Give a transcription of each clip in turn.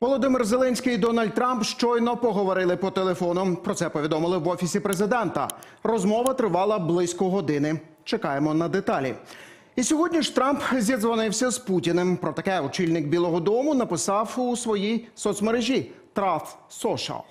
Володимир Зеленський і Дональд Трамп щойно поговорили по телефону. Про це повідомили в офісі президента. Розмова тривала близько години. Чекаємо на деталі. І сьогодні ж Трамп зідзвонився з Путіним. Про таке очільник Білого Дому написав у своїй соцмережі Трав Social.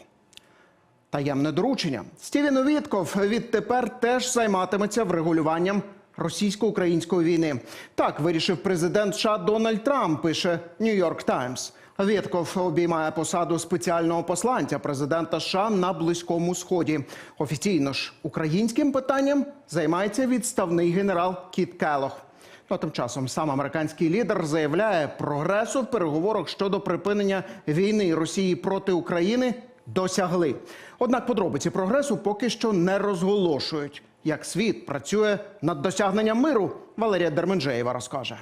Таємне доручення. Стівен Вітков відтепер теж займатиметься врегулюванням російсько-української війни. Так вирішив президент США Дональд Трамп. Пише Нью-Йорк Таймс. Вітков обіймає посаду спеціального посланця президента США на близькому сході. Офіційно ж українським питанням займається відставний генерал Кіт Келох. Ну, а тим часом сам американський лідер заявляє, прогресу в переговорах щодо припинення війни Росії проти України досягли. Однак подробиці прогресу поки що не розголошують. Як світ працює над досягненням миру, Валерія Дерменджеєва розкаже.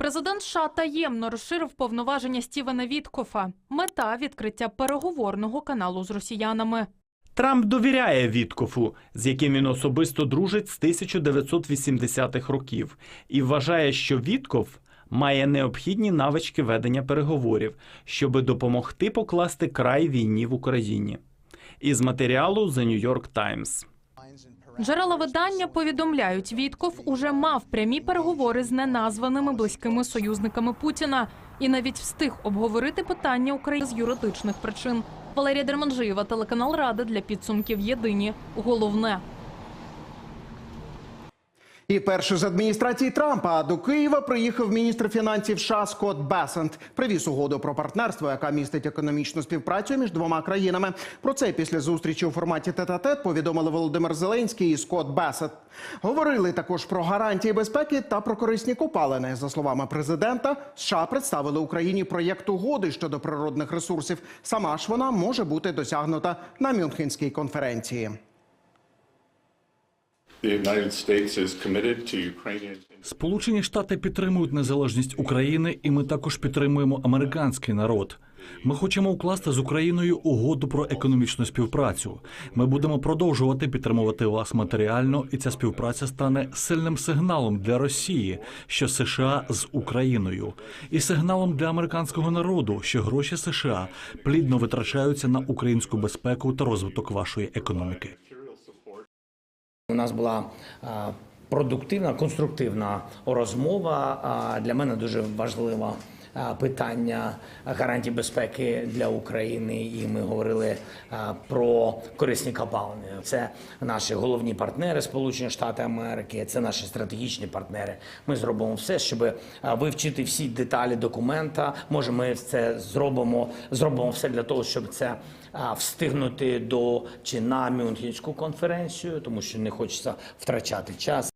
Президент США таємно розширив повноваження Стівена Віткофа. Мета відкриття переговорного каналу з росіянами. Трамп довіряє Віткофу, з яким він особисто дружить з 1980-х років, і вважає, що Вітков має необхідні навички ведення переговорів, щоби допомогти покласти край війні в Україні. Із матеріалу The New York Times. Джерела видання повідомляють, Вітков уже мав прямі переговори з неназваними близькими союзниками Путіна і навіть встиг обговорити питання України з юридичних причин. Валерія Дерманжиєва, телеканал Рада для підсумків Єдині. Головне. І перше з адміністрації Трампа до Києва приїхав міністр фінансів США Скотт Бесент. Привіз угоду про партнерство, яка містить економічну співпрацю між двома країнами. Про це після зустрічі у форматі тет-а-тет повідомили Володимир Зеленський і Скотт Бесент. Говорили також про гарантії безпеки та про корисні копалини. За словами президента, США представили Україні проєкт угоди щодо природних ресурсів. Сама ж вона може бути досягнута на Мюнхенській конференції. Сполучені Штати підтримують незалежність України, і ми також підтримуємо американський народ. Ми хочемо укласти з Україною угоду про економічну співпрацю. Ми будемо продовжувати підтримувати вас матеріально, і ця співпраця стане сильним сигналом для Росії, що США з Україною, і сигналом для американського народу, що гроші США плідно витрачаються на українську безпеку та розвиток вашої економіки. У нас була продуктивна, конструктивна розмова. Для мене дуже важливе е, питання гарантій безпеки для України. І ми говорили про корисні копалини. Це наші головні партнери, Сполучені Штати Америки, це наші стратегічні партнери. Ми зробимо все, щоб вивчити всі деталі документа. Може, ми це зробимо, зробимо все для того, щоб це встигнути до чи на Мюнхенську конференцію, тому що не хочеться втрачати час.